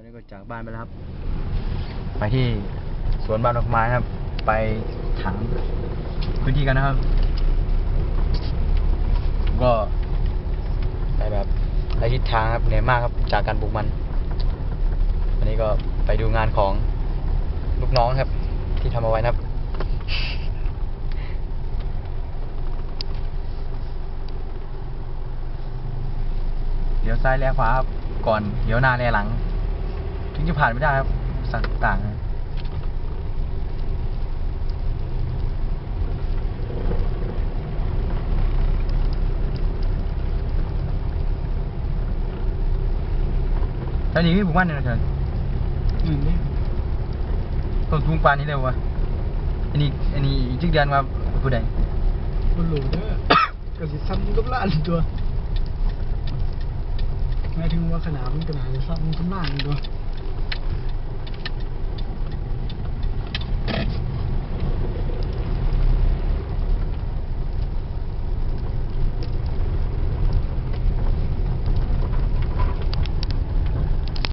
อนนี้ก็จากบ้านไปแล้วครับ ไปที่สวนบ้านดอกไม้ครับ ไปถามพื้นที่กันนะครับ ก็ไปแบบไรทิศทางครับเหนื่อยมากครับจากการปลูกมัน วันนี้ก็ไปดูงานของลูกน้องครับ ที่ทำเอาไว้นะครับเลี้ยวซ้ายเลี้ยวขวาครับก่อนเลี้ยวหน้าเลี้ยวหลัง ถึงจะผ่านไม่ได้ครับสั่งต่างๆนะตอนนี้มีบุกมันเนี่ยนะเชิญอืมนี่ต้นทุงปลานนี้เร็ววะอันนี้อันนี้อีกจึกเดือนมาผู้ใดมันหลูเด้อก็สิซ้ำกับล้านตัวหมายถึงว่าขนาดมันขนาดจะซ้ำกับล้านตัว